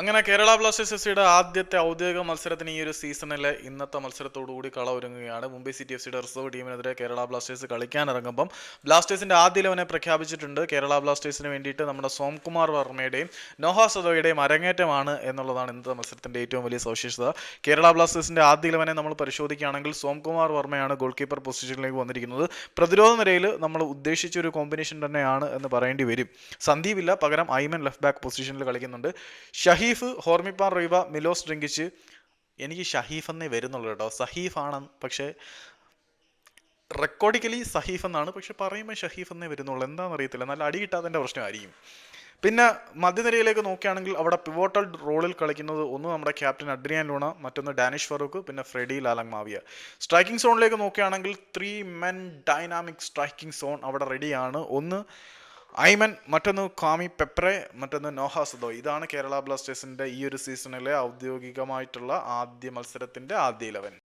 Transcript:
അങ്ങനെ Kerala Blasters F സിയുടെ ആദ്യത്തെ ഔദ്യോഗിക മത്സരത്തിന് ഈ ഒരു സീസണിലെ ഇന്നത്തെ മത്സരത്തോടുകൂടി കള ഒരുങ്ങുകയാണ് മുംബൈ സിറ്റി എഫ് സിയുടെ റിസർവ് ടീമിനെതിരെ കേരള ബ്ലാസ്റ്റേഴ്സ് കളിക്കാനിറങ്ങുമ്പം ബ്ലാസ്റ്റേഴ്സിന്റെ ആദ്യ ഇലവനെ പ്രഖ്യാപിച്ചിട്ടുണ്ട്. കേരള ബ്ലാസ്റ്റേഴ്സിന് വേണ്ടിയിട്ട് നമ്മുടെ സോംകുമാർ വർമ്മയുടെയും നോഹ സദോയുടെയും അരങ്ങേറ്റമാണ് എന്നുള്ളതാണ് ഇന്നത്തെ മത്സരത്തിന്റെ ഏറ്റവും വലിയ സവിശേഷത. കേരള ബ്ലാസ്റ്റേഴ്സിന്റെ ആദ്യ ഇലവനെ നമ്മൾ പരിശോധിക്കുകയാണെങ്കിൽ സോംകുമാർ വർമ്മയാണ് ഗോൾ കീപ്പർ പൊസിഷനിലേക്ക് വന്നിരിക്കുന്നത്. പ്രതിരോധ നിരയിൽ നമ്മൾ ഉദ്ദേശിച്ച ഒരു കോമ്പിനേഷൻ തന്നെയാണ് എന്ന് പറയേണ്ടി വരും. സന്ദീപ് ഇല്ല പകരം ഐമൻ ലെഫ്റ്റ് ബാക്ക് പൊസിഷനിൽ കളിക്കുന്നുണ്ട്. ഷഹീഫ് ഹോർമിപ്പാൻ റീവ മിലോസ് ഡ്രിങ്കിച്ച് എനിക്ക് ഷഹീഫ് എന്നേ വരുന്നുള്ളൂ കേട്ടോ. സഹീഫ് ആണ് പക്ഷേ റെക്കോർഡിക്കലി സഹീഫ് എന്നാണ് പക്ഷെ പറയുമ്പോൾ ഷഹീഫ് എന്നേ വരുന്നുള്ളൂ. എന്താണെന്ന് അറിയത്തില്ല നല്ല അടി കിട്ടാത്തതിന്റെ പ്രശ്നമായിരിക്കും. പിന്നെ മധ്യനിരയിലേക്ക് നോക്കുകയാണെങ്കിൽ അവിടെ പിവോട്ടൽ റോളിൽ കളിക്കുന്നത് ഒന്ന് നമ്മുടെ ക്യാപ്റ്റൻ അഡ്രിയാൻ ലൂണ മറ്റൊന്ന് ഡാനിഷ് ഫറൂഖ് പിന്നെ ഫ്രെഡി ലാലങ് മാവിയ. സ്ട്രൈക്കിംഗ് സോണിലേക്ക് നോക്കുകയാണെങ്കിൽ three men dynamic striking zone അവിടെ റെഡിയാണ് ഒന്ന് ഐമൻ മറ്റൊന്ന് കാമി പെപ്രെ മറ്റൊന്ന് നോഹ സുദോ ഇതാണ് കേരള ബ്ലാസ്റ്റേഴ്സിന്റെ ഈ ഒരു സീസണിലെ ഔദ്യോഗികമായിട്ടുള്ള ആദ്യ മത്സരത്തിന്റെ ആദ്യ ഇലവൻ